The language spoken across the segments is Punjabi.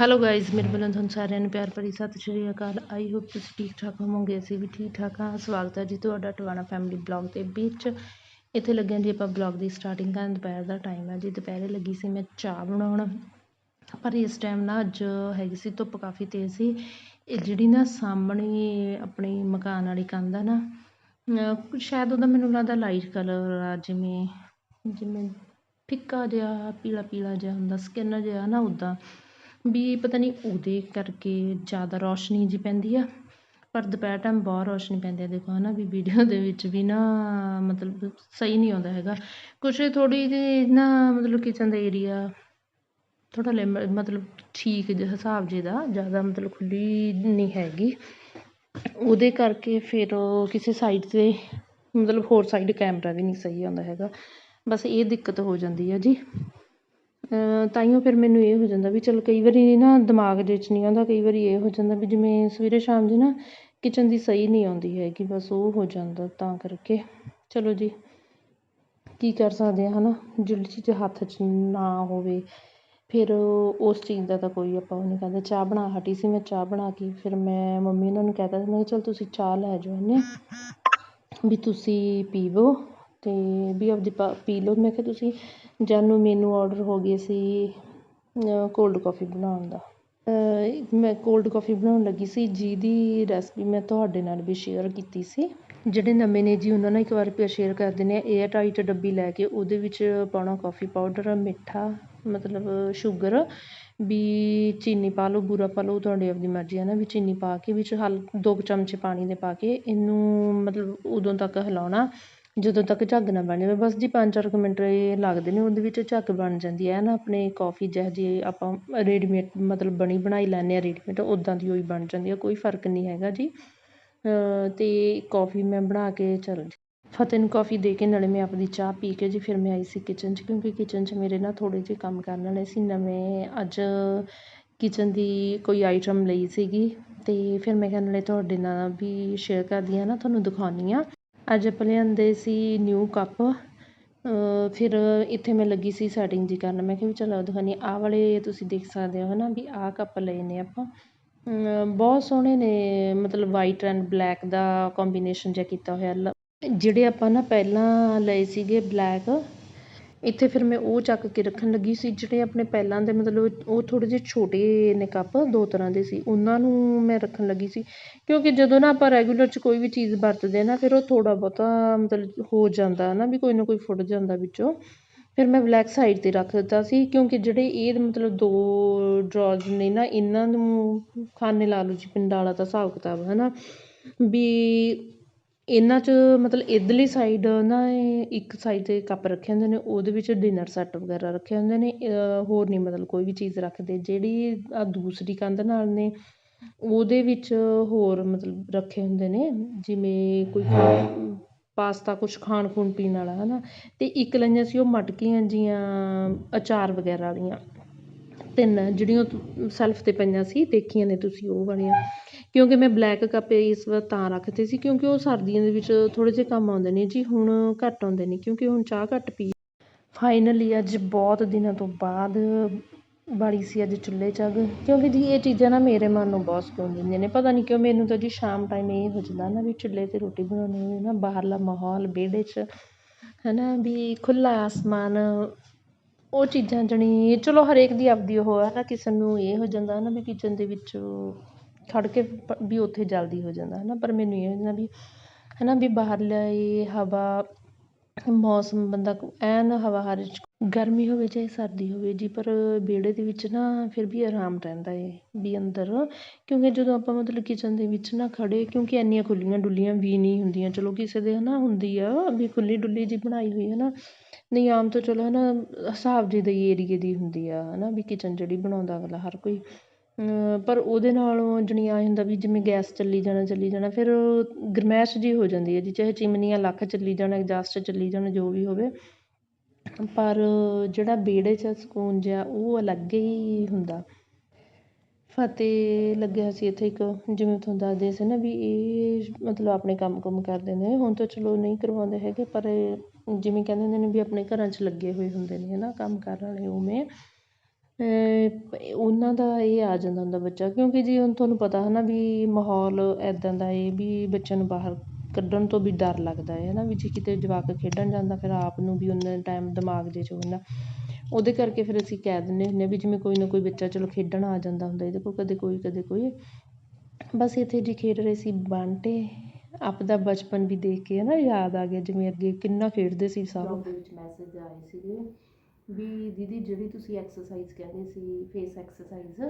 ਹੈਲੋ ਗਾਇਜ਼ ਮੇਰੇ ਵੱਲੋਂ ਤੁਹਾਨੂੰ ਸਾਰਿਆਂ ਨੂੰ ਪਿਆਰ ਭਰੀ ਸਤਿ ਸ਼੍ਰੀ ਅਕਾਲ। ਆਈ ਹੋਪ ਤੁਸੀਂ ਠੀਕ ਠਾਕ ਹੋਵੋਗੇ, ਅਸੀਂ ਵੀ ਠੀਕ ਠਾਕ ਹਾਂ। ਸਵਾਗਤ ਹੈ ਜੀ ਤੁਹਾਡਾ ਟਵਾਣਾ ਫੈਮਿਲੀ ਬਲੌਗ ਦੇ ਵਿੱਚ। ਇੱਥੇ ਲੱਗਿਆ ਜੀ ਆਪਾਂ ਬਲੌਗ ਦੀ ਸਟਾਰਟਿੰਗ ਕਰਨ ਦੁਪਹਿਰ ਦਾ ਟਾਈਮ ਹੈ ਜੀ। ਦੁਪਹਿਰੇ ਲੱਗੀ ਸੀ ਮੈਂ ਚਾਹ ਬਣਾਉਣ। ਪਰ ਇਸ ਟਾਈਮ ਨਾ ਅੱਜ ਹੈਗੀ ਸੀ ਧੁੱਪ ਕਾਫੀ ਤੇਜ਼ ਸੀ। ਇਹ ਜਿਹੜੀ ਨਾ ਸਾਹਮਣੇ ਆਪਣੀ ਮਕਾਨ ਵਾਲੀ ਕੰਧ ਆ ਨਾ ਸ਼ਾਇਦ ਉਹਦਾ ਮੈਨੂੰ ਲੱਗਦਾ ਲਾਈਟ ਕਲਰ ਆ, ਜਿਵੇਂ ਜਿਵੇਂ ਫਿੱਕਾ ਜਿਹਾ ਪੀਲਾ ਪੀਲਾ ਜਿਹਾ ਹੁੰਦਾ ਸਕਿਨ ਜਿਹਾ ਨਾ ਉੱਦਾਂ ਵੀ ਪਤਾ ਨਹੀਂ ਉਹਦੇ ਕਰਕੇ ਜ਼ਿਆਦਾ ਰੌਸ਼ਨੀ ਜੀ ਪੈਂਦੀ ਆ, ਪਰ ਦੁਪਹਿਰ ਟਾਈਮ ਬਹੁਤ ਰੌਸ਼ਨੀ ਪੈਂਦੀ ਆ, ਦੇਖੋ ਹੈ ਨਾ ਵੀ ਵੀਡੀਓ ਦੇ ਵਿੱਚ ਵੀ ਨਾ ਮਤਲਬ ਸਹੀ ਨਹੀਂ ਆਉਂਦਾ ਹੈਗਾ। ਕੁਛ ਥੋੜ੍ਹੀ ਜਿਹੀ ਨਾ ਮਤਲਬ ਕਿਚਨ ਦਾ ਏਰੀਆ ਥੋੜ੍ਹਾ ਲਿਮ ਮਤਲਬ ਠੀਕ ਜਿਹੇ ਹਿਸਾਬ ਜਿਹੇ ਦਾ ਜ਼ਿਆਦਾ ਮਤਲਬ ਖੁੱਲ੍ਹੀ ਨਹੀਂ ਹੈਗੀ। ਉਹਦੇ ਕਰਕੇ ਫਿਰ ਕਿਸੇ ਸਾਈਡ 'ਤੇ ਮਤਲਬ ਹੋਰ ਸਾਈਡ ਕੈਮਰਾ ਵੀ ਨਹੀਂ ਸਹੀ ਆਉਂਦਾ ਹੈਗਾ। ਬਸ ਇਹ ਦਿੱਕਤ ਹੋ ਜਾਂਦੀ ਆ ਜੀ। ਤਾਈਓ ਫਿਰ ਮੈਨੂੰ ਇਹ ਹੋ ਜਾਂਦਾ ਵੀ ਚਲ ਕਈ ਵਾਰੀ ਨਾ ਦਿਮਾਗ ਦੇ 'ਚ ਨਹੀਂ ਆਉਂਦਾ, ਕਈ ਵਾਰੀ ਇਹ ਹੋ ਜਾਂਦਾ ਵੀ ਜਿਵੇਂ ਸਵੇਰੇ ਸ਼ਾਮ ਦੀ ਨਾ ਕਿਚਨ ਦੀ ਸਹੀ ਨਹੀਂ ਆਉਂਦੀ ਹੈਗੀ, ਬਸ ਉਹ ਹੋ ਜਾਂਦਾ ਤਾਂ ਕਰਕੇ। ਚਲੋ ਜੀ, ਕੀ ਕਰ ਸਕਦੇ ਹਾਂ ਹੈ ਨਾ ਜਿਹੜੀ ਚੀਜ਼ ਹੱਥ 'ਚ ਨਾ ਹੋਵੇ, ਫਿਰ ਉਸ ਚੀਜ਼ ਦਾ ਤਾਂ ਕੋਈ ਆਪਾਂ ਉਹ ਨਹੀਂ ਕਹਿੰਦੇ। ਚਾਹ ਬਣਾ ਹਟੀ ਸੀ ਮੈਂ, ਚਾਹ ਬਣਾ ਕੇ ਫਿਰ ਮੈਂ ਮੰਮੀ ਉਹਨਾਂ ਨੂੰ ਕਹਿ ਤਾ ਸੀ ਮੈਂ ਕਿਹਾ ਚਲ ਤੁਸੀਂ ਚਾਹ ਲੈ ਜਾਓ ਇਹਨੇ ਵੀ ਤੁਸੀਂ ਪੀਵੋ। ਅਤੇ ਵੀ ਆਪਦੀ ਪਾ, ਪੀ ਲਓ। ਮੈਂ ਕਿਹਾ, ਤੁਸੀਂ ਜਦ ਮੈਨੂੰ ਔਡਰ ਹੋ ਗਏ ਸੀ ਕੋਲਡ ਕੌਫੀ ਬਣਾਉਣ ਦਾ। ਮੈਂ ਕੋਲਡ ਕੌਫੀ ਬਣਾਉਣ ਲੱਗੀ ਸੀ। ਜਿਹਦੀ ਰੈਸਪੀ ਮੈਂ ਤੁਹਾਡੇ ਨਾਲ ਵੀ ਸ਼ੇਅਰ ਕੀਤੀ ਸੀ। ਜਿਹੜੇ ਨਵੇਂ ਨੇ ਜੀ, ਉਹਨਾਂ ਨਾਲ ਇੱਕ ਵਾਰ ਫਿਰ ਸ਼ੇਅਰ ਕਰ ਦਿੰਦੇ ਹਾਂ। ਏਅਰ ਟਾਈਟ ਡੱਬੀ ਲੈ ਕੇ, ਉਹਦੇ ਵਿੱਚ ਪਾਉਣਾ ਕੌਫੀ ਪਾਊਡਰ ਮਿੱਠਾ, ਮਤਲਬ ਸ਼ੂਗਰ ਵੀ ਚੀਨੀ ਪਾ ਲਓ, ਬੂਰਾ ਪਾ ਲਓ ਤੁਹਾਡੀ ਆਪਣੀ ਮਰਜ਼ੀ ਹੈ ਨਾ, ਵੀ ਚੀਨੀ ਪਾ ਕੇ ਵਿੱਚ ਹਲ, ਦੋ ਕੁ ਚਮਚੇ ਪਾਣੀ ਦੇ ਪਾ ਕੇ, ਇਹਨੂੰ ਮਤਲਬ ਉਦੋਂ ਤੱਕ ਹਿਲਾਉਣਾ। ਜਦੋਂ ਤੱਕ ਝੱਗ ਨਾ ਬਣ ਜਾਵੇ, ਬਸ ਜੀ ਪੰਜ ਚਾਰ ਕੁ ਮਿੰਟ ਲੱਗਦੇ ਨੇ, ਉਹਦੇ ਵਿੱਚ ਝੱਗ ਬਣ ਜਾਂਦੀ ਹੈ। ਨਾ ਆਪਣੇ ਕੌਫੀ ਜਿਹੋ ਜਿਹੀ ਆਪਾਂ ਰੇਡੀਮੇਡ ਮਤਲਬ ਬਣੀ ਬਣਾਈ ਲੈਂਦੇ ਹਾਂ ਰੇਡੀਮੇਡ ਉੱਦਾਂ ਦੀ ਹੋਈ ਬਣ ਜਾਂਦੀ ਹੈ, ਕੋਈ ਫ਼ਰਕ ਨਹੀਂ ਹੈਗਾ ਜੀ। ਅਤੇ ਕੌਫੀ ਮੈਂ ਬਣਾ ਕੇ ਚਲ ਫਤਿਹ ਨੂੰ ਕੌਫੀ ਦੇ ਕੇ ਨਾਲੇ ਮੈਂ ਆਪਣੀ ਚਾਹ ਪੀ ਕੇ ਜੀ, ਫਿਰ ਮੈਂ ਆਈ ਸੀ ਕਿਚਨ 'ਚ, ਕਿਉਂਕਿ ਕਿਚਨ 'ਚ ਮੇਰੇ ਨਾ ਥੋੜ੍ਹੇ ਜਿਹੇ ਕੰਮ ਕਰਨ ਵਾਲੇ ਸੀ। ਨਵੇਂ ਅੱਜ ਕਿਚਨ ਦੀ ਕੋਈ ਆਈਟਮ ਲਈ ਸੀਗੀ ਅਤੇ ਫਿਰ ਮੈਂ ਕਿਹਾ ਨਾਲੇ ਤੁਹਾਡੇ ਨਾਲ ਵੀ ਸ਼ੇਅਰ ਕਰਦੀ ਹਾਂ ਨਾ, ਤੁਹਾਨੂੰ ਦਿਖਾਉਂਦੀ ਹਾਂ। ਅੱਜ ਆਪਾਂ ਲਿਆਂਦੇ ਸੀ ਨਿਊ ਕੱਪ ਫਿਰ ਇੱਥੇ ਮੈਂ ਲੱਗੀ ਸੀ ਸੈਟਿੰਗ ਜੀ ਕਰਨ। ਮੈਂ ਕਿਹਾ ਵੀ ਚਲੋ ਦਿਖਾਉਂਦੀ ਆਹ ਵਾਲੇ ਤੁਸੀਂ ਦੇਖ ਸਕਦੇ ਹੋ ਹੈ ਨਾ ਵੀ ਆਹ ਕੱਪ ਲਏ ਨੇ ਆਪਾਂ। ਬਹੁਤ ਸੋਹਣੇ ਨੇ, ਮਤਲਬ ਵਾਈਟ ਐਂਡ ਬਲੈਕ ਦਾ ਕੰਬੀਨੇਸ਼ਨ ਜਿਹਾ ਕੀਤਾ ਹੋਇਆ। ਜਿਹੜੇ ਆਪਾਂ ਨਾ ਪਹਿਲਾਂ ਲਏ ਸੀਗੇ ਬਲੈਕ ਇੱਥੇ ਫਿਰ ਮੈਂ ਉਹ ਚੱਕ ਕੇ ਰੱਖਣ ਲੱਗੀ ਸੀ, ਜਿਹੜੇ ਆਪਣੇ ਪਹਿਲਾਂ ਦੇ ਮਤਲਬ ਉਹ ਥੋੜ੍ਹੇ ਜਿਹੇ ਛੋਟੇ ਨੇ ਕੱਪ, ਦੋ ਤਰ੍ਹਾਂ ਦੇ ਸੀ, ਉਹਨਾਂ ਨੂੰ ਮੈਂ ਰੱਖਣ ਲੱਗੀ ਸੀ। ਕਿਉਂਕਿ ਜਦੋਂ ਨਾ ਆਪਾਂ ਰੈਗੂਲਰ 'ਚ ਕੋਈ ਵੀ ਚੀਜ਼ ਵਰਤਦੇ ਨਾ, ਫਿਰ ਉਹ ਥੋੜ੍ਹਾ ਬਹੁਤਾ ਮਤਲਬ ਹੋ ਜਾਂਦਾ ਹੈ ਨਾ ਵੀ ਕੋਈ ਨਾ ਕੋਈ ਫੁੱਟ ਜਾਂਦਾ ਵਿੱਚੋਂ। ਫਿਰ ਮੈਂ ਬਲੈਕ ਸਾਈਡ 'ਤੇ ਰੱਖ ਦਿੱਤਾ ਸੀ, ਕਿਉਂਕਿ ਜਿਹੜੇ ਇਹ ਮਤਲਬ ਦੋ ਡਰੋਜ਼ ਨੇ ਨਾ, ਇਹਨਾਂ ਨੂੰ ਖਾਨੇ ਲਾ ਲਓ ਜੀ ਪਿੰਡ ਵਾਲਾ ਤਾਂ ਹਿਸਾਬ ਕਿਤਾਬ ਹੈ ਨਾ ਵੀ ਇਹਨਾਂ 'ਚ ਮਤਲਬ ਇੱਧਰਲੀ ਸਾਈਡ ਨਾ ਇੱਕ ਸਾਈਡ 'ਤੇ ਕੱਪ ਰੱਖੇ ਹੁੰਦੇ ਨੇ ਉਹਦੇ ਵਿੱਚ ਡਿਨਰ ਸੈੱਟ ਵਗੈਰਾ ਰੱਖੇ ਹੁੰਦੇ ਨੇ ਹੋਰ ਨਹੀਂ ਮਤਲਬ ਕੋਈ ਵੀ ਚੀਜ਼ ਰੱਖਦੇ ਜਿਹੜੀ ਆ ਦੂਸਰੀ ਕੰਧ ਨਾਲ ਨੇ ਉਹਦੇ ਵਿੱਚ ਹੋਰ ਮਤਲਬ ਰੱਖੇ ਹੁੰਦੇ ਨੇ ਜਿਵੇਂ ਕੋਈ ਪਾਸਤਾ ਕੁਛ ਖਾਣ ਖੂਣ ਪੀਣ ਵਾਲਾ ਹੈ ਨਾ ਅਤੇ ਇੱਕ ਲਈਆਂ ਸੀ ਉਹ ਮਟਕੀਆਂ ਜੀਆਂ ਅਚਾਰ ਵਗੈਰਾ ਵਾਲੀਆਂ ਤਿੰਨ ਜਿਹੜੀਆਂ ਸੈਲਫ 'ਤੇ ਪਈਆਂ ਸੀ ਦੇਖੀਆਂ ਨੇ ਤੁਸੀਂ ਉਹ ਵਾਲੀਆਂ। ਕਿਉਂਕਿ ਮੈਂ ਬਲੈਕ ਕੱਪੇ ਇਸ ਵਾਰ ਤਾਂ ਰੱਖਦੇ ਸੀ, ਕਿਉਂਕਿ ਉਹ ਸਰਦੀਆਂ ਦੇ ਵਿੱਚ ਥੋੜ੍ਹੇ ਜਿਹੇ ਕੰਮ ਆਉਂਦੇ ਨੇ ਜੀ, ਹੁਣ ਘੱਟ ਆਉਂਦੇ ਨੇ, ਕਿਉਂਕਿ ਹੁਣ ਚਾਹ ਘੱਟ ਪੀ ਫਾਈਨਲੀ ਅੱਜ ਬਹੁਤ ਦਿਨਾਂ ਤੋਂ ਬਾਅਦ ਬਾੜੀ ਸੀ ਅੱਜ ਚੁੱਲ੍ਹੇ 'ਚ ਅੱਗ ਕਿਉਂਕਿ ਜੀ ਇਹ ਚੀਜ਼ਾਂ ਨਾ ਮੇਰੇ ਮਨ ਨੂੰ ਬਹੁਤ ਸਕੂਨ ਦਿੰਦੀਆਂ ਨੇ, ਪਤਾ ਨਹੀਂ ਕਿਉਂ ਮੈਨੂੰ ਤਾਂ ਜੀ ਸ਼ਾਮ ਟਾਈਮ ਇਹ ਹੋ ਜਾਂਦਾ ਨਾ ਵੀ ਚੁੱਲ੍ਹੇ 'ਤੇ ਰੋਟੀ ਬਣਾਉਣੀ ਹੋਵੇ ਨਾ, ਬਾਹਰਲਾ ਮਾਹੌਲ, ਵਿਹੜੇ 'ਚ ਹੈ ਨਾ ਵੀ ਖੁੱਲ੍ਹਾ ਆਸਮਾਨ, ਉਹ ਚੀਜ਼ਾਂ ਜਣੀ, ਚਲੋ ਹਰੇਕ ਦੀ ਆਪਦੀ ਉਹ ਹੈ ਨਾ ਕਿਸੇ ਨੂੰ ਇਹ ਹੋ ਜਾਂਦਾ ਨਾ ਵੀ ਕਿਚਨ ਦੇ ਵਿੱਚ ਖੜ੍ਹ ਕੇ ਵੀ ਉੱਥੇ ਜਲਦੀ ਹੋ ਜਾਂਦਾ ਹੈ ਨਾ ਪਰ ਮੈਨੂੰ ਇਹ ਹੋ ਜਾਂਦਾ ਵੀ ਹੈ ਨਾ ਵੀ ਬਾਹਰਲਾ ਇਹ ਹਵਾ, ਮੌਸਮ ਬੰਦਾ ਐਨ ਹਵਾ ਹਰ ਗਰਮੀ ਹੋਵੇ ਚਾਹੇ ਸਰਦੀ ਹੋਵੇ ਜੀ, ਪਰ ਵਿਹੜੇ ਦੇ ਵਿੱਚ ਨਾ ਫਿਰ ਵੀ ਆਰਾਮ ਰਹਿੰਦਾ ਹੈ ਵੀ ਅੰਦਰ। ਕਿਉਂਕਿ ਜਦੋਂ ਆਪਾਂ ਮਤਲਬ ਕਿਚਨ ਦੇ ਵਿੱਚ ਨਾ ਖੜ੍ਹੇ ਕਿਉਂਕਿ ਇੰਨੀਆਂ ਖੁੱਲ੍ਹੀਆਂ ਡੁੱਲੀਆਂ ਵੀ ਨਹੀਂ ਹੁੰਦੀਆਂ, ਚਲੋ ਕਿਸੇ ਦੇ ਹੈ ਨਾ ਹੁੰਦੀ ਆ ਵੀ ਖੁੱਲ੍ਹੀ ਡੁੱਲੀ ਜਿਹੀ ਬਣਾਈ ਹੋਈ ਹੈ ਨਾ ਨਹੀਂ, ਆਮ ਤਾਂ ਚਲੋ ਹੈ ਨਾ ਹਿਸਾਬ ਜਿਹੇ ਦੇ ਏਰੀਏ ਦੀ ਹੁੰਦੀ ਆ ਹੈ ਨਾ ਵੀ ਕਿਚਨ ਜਿਹੜੀ ਬਣਾਉਂਦਾ ਅਗਲਾ ਹਰ ਕੋਈ। ਪਰ ਉਹਦੇ ਨਾਲੋਂ ਜਣੀ ਐਂ ਹੁੰਦਾ ਵੀ ਜਿਵੇਂ ਗੈਸ ਚੱਲੀ ਜਾਣਾ ਚੱਲੀ ਜਾਣਾ, ਫਿਰ ਗਰਮੈਸ਼ ਜਿਹੀ ਹੋ ਜਾਂਦੀ ਹੈ ਜੀ, ਚਾਹੇ ਚਿਮਨੀਆਂ ਲੱਖ ਚੱਲੀ ਜਾਣ, ਐਗਜ਼ਾਸਟ ਚੱਲੀ ਜਾਣ, ਜੋ ਵੀ ਹੋਵੇ। ਪਰ ਜਿਹੜਾ ਵਿਹੜੇ 'ਚ ਸਕੂਨ ਜਿਹਾ ਉਹ ਅਲੱਗ ਹੀ ਹੁੰਦਾ। ਫਤਿਹ ਲੱਗਿਆ ਸੀ ਇੱਥੇ ਇੱਕ, ਜਿਵੇਂ ਤੁਹਾਨੂੰ ਦੱਸਦੇ ਸੀ ਨਾ ਵੀ ਇਹ ਮਤਲਬ ਆਪਣੇ ਕੰਮ ਕੁਮ ਕਰਦੇ ਨੇ। ਹੁਣ ਤਾਂ ਚਲੋ ਨਹੀਂ ਕਰਵਾਉਂਦੇ ਹੈਗੇ, ਪਰ ਜਿਵੇਂ ਕਹਿੰਦੇ ਹੁੰਦੇ ਨੇ ਵੀ ਆਪਣੇ ਘਰਾਂ 'ਚ ਲੱਗੇ ਹੋਏ ਹੁੰਦੇ ਨੇ ਹੈ ਨਾ ਕੰਮ ਕਰਨ ਵਾਲੇ ਉਵੇਂ। ਉਹਨਾਂ ਦਾ ਇਹ ਆ ਜਾਂਦਾ ਹੁੰਦਾ ਬੱਚਾ, ਕਿਉਂਕਿ ਜੀ ਹੁਣ ਤੁਹਾਨੂੰ ਪਤਾ ਹੈ ਨਾ ਵੀ ਮਾਹੌਲ ਇੱਦਾਂ ਦਾ ਹੈ ਵੀ ਬੱਚਿਆਂ ਨੂੰ ਬਾਹਰ ਕੱਢਣ ਤੋਂ ਵੀ ਡਰ ਲੱਗਦਾ ਹੈ ਨਾ ਵੀ ਜੇ ਕਿਤੇ ਜਵਾਕ ਖੇਡਣ ਜਾਂਦਾ ਫਿਰ ਆਪ ਨੂੰ ਵੀ ਉਨਾ ਟਾਈਮ ਦਿਮਾਗ ਜੇ 'ਚ ਹੁੰਦਾ ਉਹਦੇ ਕਰਕੇ ਫਿਰ ਅਸੀਂ ਕਹਿ ਦਿੰਦੇ ਹੁੰਦੇ ਹਾਂ ਵੀ ਜਿਵੇਂ ਕੋਈ ਨਾ ਕੋਈ ਬੱਚਾ ਚਲੋ ਖੇਡਣ ਆ ਜਾਂਦਾ ਹੁੰਦਾ ਇਹਦੇ ਕੋਲ, ਕਦੇ ਕੋਈ ਕਦੇ ਕੋਈ। ਬਸ ਇੱਥੇ ਜੀ ਖੇਡ ਰਹੇ ਸੀ ਬਾਂਟੇ ਆਪਦਾ ਬਚਪਨ ਵੀ ਦੇਖ ਕੇ ਹੈ ਨਾ ਯਾਦ ਆ ਗਿਆ, ਜਿਵੇਂ ਅੱਗੇ ਕਿੰਨਾ ਖੇਡਦੇ ਸੀ ਸਭ। ਵੀ ਦੀਦੀ ਜਿਹੜੀ ਤੁਸੀਂ ਐਕਸਰਸਾਈਜ਼ ਕਹਿੰਦੇ ਸੀ ਫੇਸ ਐਕਸਰਸਾਈਜ਼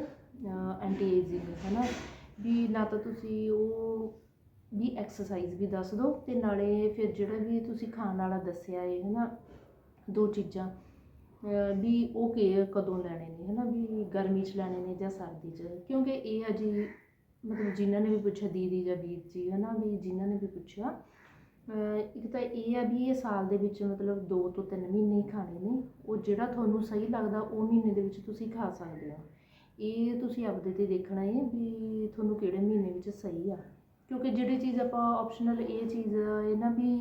ਐਂਟੀ ਏਜਿੰਗ ਹੈ ਨਾ ਵੀ ਨਾ ਤਾਂ ਤੁਸੀਂ ਉਹ ਵੀ ਐਕਸਰਸਾਈਜ਼ ਵੀ ਦੱਸ ਦਿਓ ਤੇ ਨਾਲੇ ਫਿਰ ਜਿਹੜਾ ਵੀ ਤੁਸੀਂ ਖਾਣ ਵਾਲਾ ਦੱਸਿਆ ਹੈ ਹੈ ਨਾ ਦੋ ਚੀਜ਼ਾਂ ਵੀ ਉਹ ਕਿ ਕਦੋਂ ਲੈਣੇ ਨੇ ਹੈ ਨਾ ਵੀ ਗਰਮੀ 'ਚ ਲੈਣੇ ਨੇ ਜਾਂ ਸਰਦੀ 'ਚ? ਕਿਉਂਕਿ ਇਹ ਆ ਜੀ ਮਤਲਬ ਜਿਨ੍ਹਾਂ ਨੇ ਵੀ ਪੁੱਛਿਆ, ਦੀਦੀ ਜਾਂ ਵੀਰ ਜੀ ਹੈ ਨਾ ਵੀ ਜਿਨ੍ਹਾਂ ਨੇ ਵੀ ਪੁੱਛਿਆ ਇੱਕ ਤਾਂ ਇਹ ਆ ਵੀ ਇਹ ਸਾਲ ਦੇ ਵਿੱਚ ਮਤਲਬ 2 ਤੋਂ 3 ਮਹੀਨੇ ਹੀ ਖਾਣੇ ਨੇ। ਉਹ ਜਿਹੜਾ ਤੁਹਾਨੂੰ ਸਹੀ ਲੱਗਦਾ, ਉਹ ਮਹੀਨੇ ਦੇ ਵਿੱਚ ਤੁਸੀਂ ਖਾ ਸਕਦੇ ਹੋ। ਇਹ ਤੁਸੀਂ ਆਪਦੇ ਤੇ ਦੇਖਣਾ ਹੈ ਵੀ ਤੁਹਾਨੂੰ ਕਿਹੜੇ ਮਹੀਨੇ ਵਿੱਚ ਸਹੀ ਆ। ਕਿਉਂਕਿ ਜਿਹੜੀ ਚੀਜ਼ ਆਪਾਂ ਆਪਸ਼ਨਲ ਇਹ ਚੀਜ਼ ਇਹ ਨਾ ਵੀ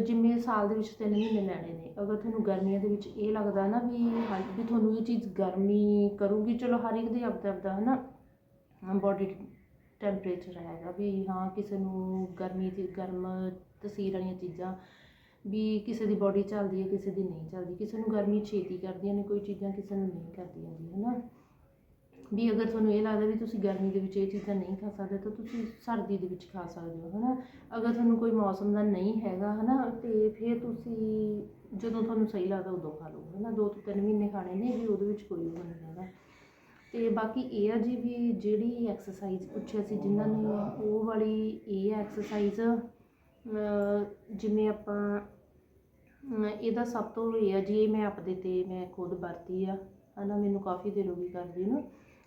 ਜਿਵੇਂ ਸਾਲ ਦੇ ਵਿੱਚ ਤਿੰਨ ਮਹੀਨੇ ਲੈਣੇ ਨੇ। ਅਗਰ ਤੁਹਾਨੂੰ ਗਰਮੀਆਂ ਦੇ ਵਿੱਚ ਇਹ ਲੱਗਦਾ ਨਾ ਵੀ, ਹਾਂ, ਵੀ ਤੁਹਾਨੂੰ ਇਹ ਚੀਜ਼ ਗਰਮੀ ਕਰੂਗੀ, ਚਲੋ ਹਰ ਇੱਕ ਦੇ ਆਪਦਾ ਆਪਦਾ ਹੈ ਨਾ ਬੋਡੀ ਟੈਂਪਰੇਚਰ ਹੈਗਾ ਵੀ ਹਾਂ ਕਿਸੇ ਨੂੰ ਗਰਮੀ 'ਚ, ਗਰਮ ਤਸੀਰ ਵਾਲੀਆਂ ਚੀਜ਼ਾਂ ਵੀ ਕਿਸੇ ਦੀ ਬੋਡੀ ਚੱਲਦੀ ਹੈ, ਕਿਸੇ ਦੀ ਨਹੀਂ ਝੱਲਦੀ ਕਿਸੇ ਨੂੰ ਗਰਮੀ ਛੇਤੀ ਕਰਦੀਆਂ ਨੇ, ਕੋਈ ਚੀਜ਼ਾਂ ਕਿਸੇ ਨੂੰ ਨਹੀਂ ਕਰਦੀਆਂ ਜੀ ਹੈ ਨਾ ਵੀ ਅਗਰ ਤੁਹਾਨੂੰ ਇਹ ਲੱਗਦਾ ਵੀ ਤੁਸੀਂ ਗਰਮੀ ਦੇ ਵਿੱਚ ਇਹ ਚੀਜ਼ਾਂ ਨਹੀਂ ਖਾ ਸਕਦੇ, ਤਾਂ ਤੁਸੀਂ ਸਰਦੀ ਦੇ ਵਿੱਚ ਖਾ ਸਕਦੇ ਹੋ ਹੈ ਨਾ ਅਗਰ ਤੁਹਾਨੂੰ ਕੋਈ ਮੌਸਮ ਦਾ ਨਹੀਂ ਹੈਗਾ ਹੈ ਨਾ ਤੇ ਫਿਰ ਤੁਸੀਂ ਜਦੋਂ ਤੁਹਾਨੂੰ ਸਹੀ ਲੱਗਦਾ ਉਦੋਂ ਖਾ ਲਓ ਹੈ ਨਾ ਦੋ ਤੋਂ ਤਿੰਨ ਮਹੀਨੇ ਖਾਣੇ ਨੇ, ਵੀ ਉਹਦੇ ਵਿੱਚ ਕੋਈ ਉਹ ਨਹੀਂ ਹੈਗਾ। ਅਤੇ ਬਾਕੀ ਇਹ ਆ ਜੀ ਵੀ ਜਿਹੜੀ ਐਕਸਰਸਾਈਜ਼ ਪੁੱਛਿਆ ਸੀ ਜਿਨ੍ਹਾਂ ਨੇ ਉਹ ਵਾਲੀ ਇਹ ਐਕਸਰਸਾਈਜ਼ ਜਿਵੇਂ ਆਪਾਂ ਇਹਦਾ ਸਭ ਤੋਂ ਇਹ ਆ ਜੀ, ਇਹ ਮੈਂ ਆਪਦੇ ਤੇ ਮੈਂ ਖੁਦ ਵਰਤੀ ਆ। ਹੈ ਨਾ ਮੈਨੂੰ ਕਾਫੀ ਦੇਰ ਹੋ ਗਈ ਕਰਦੀ ਨੂੰ।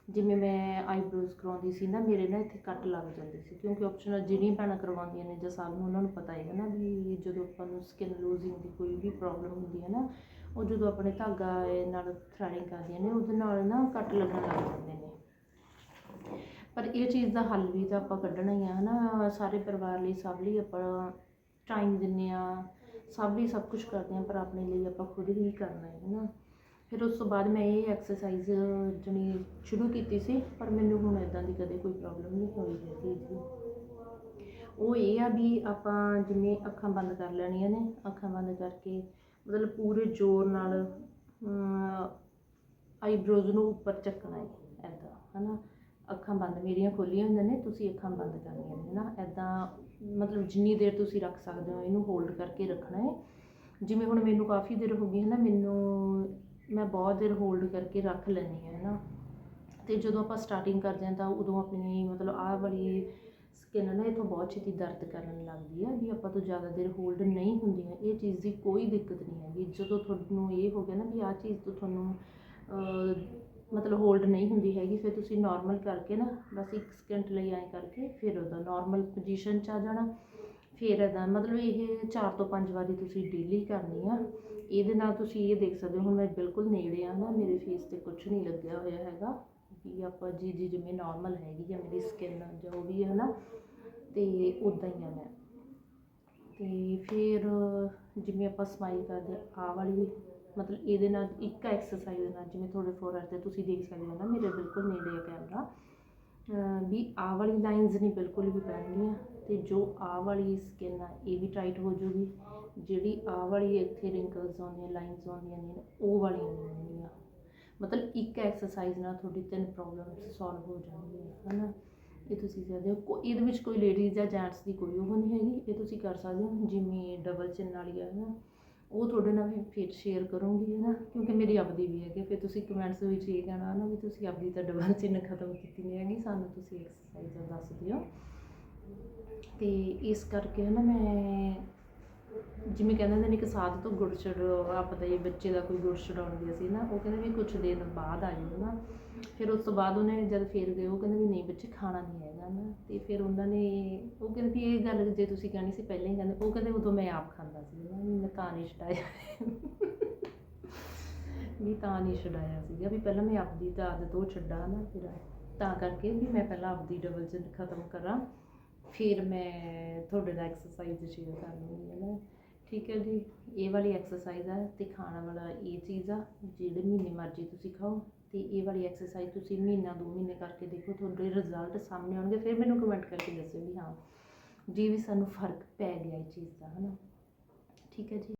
ਜਿਵੇਂ ਮੈਂ ਆਈਬ੍ਰੋਜ਼ ਕਰਵਾਉਂਦੀ ਸੀ ਨਾ, ਮੇਰੇ ਨਾ ਇੱਥੇ ਕੱਟ ਲੱਗ ਜਾਂਦੇ ਸੀ, ਕਿਉਂਕਿ ਆਪਸ਼ਨਲ ਜਿਹੜੀਆਂ ਭੈਣਾਂ ਕਰਵਾਉਂਦੀਆਂ ਨੇ ਜਾਂ ਸਾਨੂੰ ਉਹਨਾਂ ਨੂੰ ਪਤਾ ਹੈ ਨਾ ਵੀ ਜਦੋਂ ਆਪਾਂ ਨੂੰ ਸਕਿਨ ਲੂਜ਼ਿੰਗ ਦੀ ਕੋਈ ਵੀ ਪ੍ਰੋਬਲਮ ਹੁੰਦੀ ਹੈ ਨਾ ਉਹ ਜਦੋਂ ਆਪਣੇ ਧਾਗਾ ਨਾਲ ਥਰੈਡਿੰਗ ਕਰਦੀਆਂ ਨੇ, ਉਹਦੇ ਨਾਲ ਨਾ ਕੱਟ ਲੱਗਣ ਲੱਗ ਜਾਂਦੇ ਨੇ। ਪਰ ਇਹ ਚੀਜ਼ ਦਾ ਹੱਲ ਵੀ ਤਾਂ ਆਪਾਂ ਕੱਢਣਾ ਹੀ ਆ, ਹਨਾ। ਸਾਰੇ ਪਰਿਵਾਰ ਲਈ ਸਭ ਲਈ ਆਪਾਂ ਟਾਈਮ ਦਿੰਨੇ ਆ, ਸਭ ਲਈ ਸਭ ਕੁਝ ਕਰਦੇ ਆ, ਪਰ ਆਪਣੇ ਲਈ ਆਪਾਂ ਖੁਦ ਹੀ ਕਰਨਾ ਹੈ, ਹਨਾ। ਫਿਰ ਉਸ ਤੋਂ ਬਾਅਦ ਮੈਂ ਇਹ ਐਕਸਰਸਾਈਜ਼ ਜਣੀ ਸ਼ੁਰੂ ਕੀਤੀ ਸੀ, ਪਰ ਮੈਨੂੰ ਹੁਣ ਇਦਾਂ ਦੀ ਕਦੇ ਕੋਈ ਪ੍ਰੋਬਲਮ ਨਹੀਂ ਹੋਈ ਹੈਗੀ ਜੀ। ਉਹ ਇਹ ਆ ਵੀ ਆਪਾਂ ਜਿਵੇਂ ਅੱਖਾਂ ਬੰਦ ਕਰ ਲੈਣੀਆਂ ਨੇ, ਅੱਖਾਂ ਬੰਦ ਕਰਕੇ ਮਤਲਬ ਪੂਰੇ ਜ਼ੋਰ ਨਾਲ ਆਈਬ੍ਰੋਜ਼ ਨੂੰ ਉੱਪਰ ਚੱਕਣਾ ਹੈ ਐਦਾਂ ਹਨਾ? ਅੱਖਾਂ ਬੰਦ, ਮੇਰੀਆਂ ਖੋਲੀਆਂ ਹੁੰਦੀਆਂ ਨੇ, ਤੁਸੀਂ ਅੱਖਾਂ ਬੰਦ ਕਰਨੀਆਂ ਨੇ, ਹਨਾ? ਐਦਾਂ ਮਤਲਬ ਜਿੰਨੀ ਦੇਰ ਤੁਸੀਂ ਰੱਖ ਸਕਦੇ ਹੋ, ਇਹਨੂੰ ਹੋਲਡ ਕਰਕੇ ਰੱਖਣਾ ਹੈ। ਜਿਵੇਂ ਹੁਣ ਮੈਨੂੰ ਕਾਫੀ ਦੇਰ ਹੋ ਗਈ ਹੈ ਨਾ ਮੈਨੂੰ, ਮੈਂ ਬਹੁਤ ਦੇਰ ਹੋਲਡ ਕਰਕੇ ਰੱਖ ਲੈਂਦੀ ਹਾਂ ਹੈ ਨਾ ਤੇ ਜਦੋਂ ਆਪਾਂ ਸਟਾਰਟਿੰਗ ਕਰਦੇ ਹਾਂ, ਤਾਂ ਉਦੋਂ ਆਪਣੀ, ਮਤਲਬ ਆਹ ਵਾਲੀ ਸਕਿਨ ਨਾ ਇਥੋਂ ਬਹੁਤ ਛੇਤੀ ਦਰਦ ਕਰਨ ਲੱਗਦੀ ਹੈ ਵੀ ਆਪਾਂ ਤੋਂ ਜ਼ਿਆਦਾ ਦੇਰ ਹੋਲਡ ਨਹੀਂ ਹੁੰਦੀਆਂ। ਇਹ ਚੀਜ਼ ਦੀ ਕੋਈ ਦਿੱਕਤ ਨਹੀਂ ਹੈਗੀ। ਜਦੋਂ ਤੁਹਾਨੂੰ ਇਹ ਹੋ ਗਿਆ ਨਾ ਵੀ ਆਹ ਚੀਜ਼ ਤੋਂ ਤੁਹਾਨੂੰ ਮਤਲਬ ਹੋਲਡ ਨਹੀਂ ਹੁੰਦੀ ਹੈਗੀ, ਫਿਰ ਤੁਸੀਂ ਨਾਰਮਲ ਕਰਕੇ ਨਾ ਬਸ ਇੱਕ ਸਕਿੰਟ ਲਈ ਐਂ ਕਰਕੇ ਫਿਰ ਉਹਦਾ ਨਾਰਮਲ ਪੋਜੀਸ਼ਨ 'ਚ ਆ ਜਾਣਾ। ਫਿਰ ਇਹਦਾ ਮਤਲਬ ਇਹ 4 ਤੋਂ 5 ਵਾਰੀ ਤੁਸੀਂ ਡੇਲੀ ਕਰਨੀ ਆ। ਇਹਦੇ ਨਾਲ ਤੁਸੀਂ ਇਹ ਦੇਖ ਸਕਦੇ ਹੋ, ਹੁਣ ਮੈਂ ਬਿਲਕੁਲ ਨੇੜੇ ਆ ਨਾ, ਮੇਰੇ ਫੇਸ ਤੇ ਕੁਝ ਨਹੀਂ ਲੱਗਿਆ ਹੋਇਆ ਹੈਗਾ। ਵੀ ਆਪਾਂ ਜੀ ਜੀ ਜਿਵੇਂ ਨਾਰਮਲ ਹੈਗੀ ਆ ਮੇਰੀ ਸਕਿਨ ਜੋ ਵੀ ਹੈ ਨਾ, ਤੇ ਉਦਾਂ ਹੀ ਆ ਮੈਂ। ਤੇ ਫਿਰ ਜਿਵੇਂ ਆਪਾਂ ਸਮਾਈਲ ਕਰਦੇ ਆ ਵਾਲੀ ਮਤਲਬ ਇਹਦੇ ਨਾਲ ਇੱਕ ਐਕਸਰਸਾਈਜ਼ ਨਾਲ, ਜਿਵੇਂ ਤੁਹਾਡੇ ਫੋਰਹੈਡ ਤੇ ਤੁਸੀਂ ਦੇਖ ਸਕਦੇ ਹੋ ਨਾ, ਮੇਰੇ ਬਿਲਕੁਲ ਨੇੜੇ ਆ ਕੈਮਰਾ ਵੀ ਆਹ ਵਾਲੀ ਲਾਈਨਸ ਨਹੀਂ ਬਿਲਕੁਲ ਵੀ ਪੈਣਗੀਆਂ, ਤੇ ਜੋ ਆਹ ਵਾਲੀ ਸਕਿਨ ਆ, ਇਹ ਵੀ ਟਾਈਟ ਹੋ ਜੂਗੀ। ਜਿਹੜੀ ਆ ਵਾਲੀ ਇੱਥੇ ਰਿੰਕਲਸ ਆਉਂਦੀਆਂ ਲਾਈਨਸ ਆਉਂਦੀਆਂ ਨੇ, ਉਹ ਵਾਲੀਆਂ ਨਹੀਂ ਹੋਣਗੀਆਂ। ਮਤਲਬ ਇੱਕ ਐਕਸਰਸਾਈਜ਼ ਨਾਲ ਤੁਹਾਡੀ ਤਿੰਨ ਪ੍ਰੋਬਲਮ ਸੋਲਵ ਹੋ ਜਾਣਗੀਆਂ, ਹਨਾ? ਇਹ ਤੁਸੀਂ ਸਕਦੇ ਹੋ, ਕੋ, ਇਹਦੇ ਵਿੱਚ ਕੋਈ ਲੇਡੀਜ਼ ਜਾਂ ਜੈਂਟਸ ਦੀ ਕੋਈ ਉਹ ਨਹੀਂ ਹੈਗੀ, ਇਹ ਤੁਸੀਂ ਕਰ ਸਕਦੇ ਹੋ ਜਿਵੇਂ ਡਬਲ ਚਿੰਨ ਵਾਲੀ ਆ ਨਾ ਉਹ ਤੁਹਾਡੇ ਨਾਲ ਮੈਂ ਫਿਰ ਸ਼ੇਅਰ ਕਰੂੰਗੀ ਹੈ ਨਾ ਕਿਉਂਕਿ ਮੇਰੀ ਆਪਦੀ ਵੀ ਹੈਗੀ ਫਿਰ ਤੁਸੀਂ ਕਮੈਂਟਸ ਵਿੱਚ ਇਹ ਕਹਿਣਾ ਨਾ ਵੀ ਤੁਸੀਂ ਆਪਦੀ ਤਾਂ ਡਬਲ ਚਿੰਨ ਖਤਮ ਕੀਤੀ ਨਹੀਂ ਹੈਗੀ, ਸਾਨੂੰ ਤੁਸੀਂ ਐਕਸਰਸਾਈਜ਼ ਦੱਸ ਦਿਓ। ਤੇ ਇਸ ਕਰਕੇ ਹੈ ਨਾ ਮੈਂ ਜਿਵੇਂ ਕਹਿੰਦੇ ਹੁੰਦੇ ਨੇ ਕਿ ਸਾਧ ਤੋਂ ਗੁੜ ਛੜ ਆਪਦਾ ਇਹ ਬੱਚੇ ਦਾ ਕੋਈ ਗੁੜ ਛਡਾਉਣ ਗਿਆ ਸੀ ਨਾ, ਉਹ ਕਹਿੰਦੇ ਵੀ ਕੁਛ ਦਿਨ ਬਾਅਦ ਆ ਜਾਓ ਨਾ। ਫਿਰ ਉਸ ਤੋਂ ਬਾਅਦ ਉਹਨੇ ਜਦ ਫੇਰ ਗਏ, ਉਹ ਕਹਿੰਦੇ ਵੀ ਨਹੀਂ ਬੱਚੇ, ਖਾਣਾ ਨਹੀਂ ਹੈਗਾ ਨਾ। ਤੇ ਫਿਰ ਉਹਨਾਂ ਨੇ, ਉਹ ਕਹਿੰਦੇ ਵੀ ਇਹ ਗੱਲ ਜੇ ਤੁਸੀਂ ਕਹਿਣੀ ਸੀ ਪਹਿਲਾਂ ਹੀ ਕਹਿੰਦੇ, ਉਹ ਕਹਿੰਦੇ ਉਦੋਂ ਮੈਂ ਆਪ ਖਾਂਦਾ ਸੀ। ਨਾ ਵੀ ਮੈਂ ਤਾਂ ਨਹੀਂ ਛਡਾਇਆ। ਵੀ ਤਾਂ ਨਹੀਂ ਛਡਾਇਆ ਸੀਗਾ, ਵੀ ਪਹਿਲਾਂ ਮੈਂ ਆਪਦੀ ਤਾਂ ਆਦਤ ਉਹ ਛੱਡਾਂ ਨਾ, ਫਿਰ ਤਾਂ ਕਰਕੇ ਵੀ ਮੈਂ ਪਹਿਲਾਂ ਆਪਦੀ ਡਬਲ ਚ ਖਤਮ ਕਰਾਂ। ਫਿਰ ਮੈਂ ਤੁਹਾਡੇ ਨਾਲ ਐਕਸਰਸਾਈਜ਼ ਸ਼ੇਅਰ ਕਰ ਲੂੰਗੀ ਹੈ ਨਾ। ਠੀਕ ਹੈ ਜੀ, ਇਹ ਵਾਲੀ ਐਕਸਰਸਾਈਜ਼ ਆ ਤੇ ਖਾਣ ਵਾਲਾ ਇਹ ਚੀਜ਼ ਆ, ਜਿਹੜੇ ਮਹੀਨੇ ਮਰਜ਼ੀ ਤੁਸੀਂ ਖਾਓ ਤੇ ਇਹ ਵਾਲੀ ਐਕਸਰਸਾਈਜ਼ ਤੁਸੀਂ ਮਹੀਨਾ, ਦੋ ਮਹੀਨੇ ਕਰਕੇ ਦੇਖੋ ਤੁਹਾਡੇ ਰਿਜ਼ਲਟ ਸਾਹਮਣੇ ਆਉਣਗੇ, ਫਿਰ ਮੈਨੂੰ ਕਮੈਂਟ ਕਰਕੇ ਦੱਸਿਓ ਵੀ ਹਾਂ, ਜੀ ਵੀ ਸਾਨੂੰ ਫ਼ਰਕ ਪੈ ਗਿਆ ਇਹ ਚੀਜ਼ ਦਾ ਹੈ ਨਾ ਠੀਕ ਹੈ ਜੀ।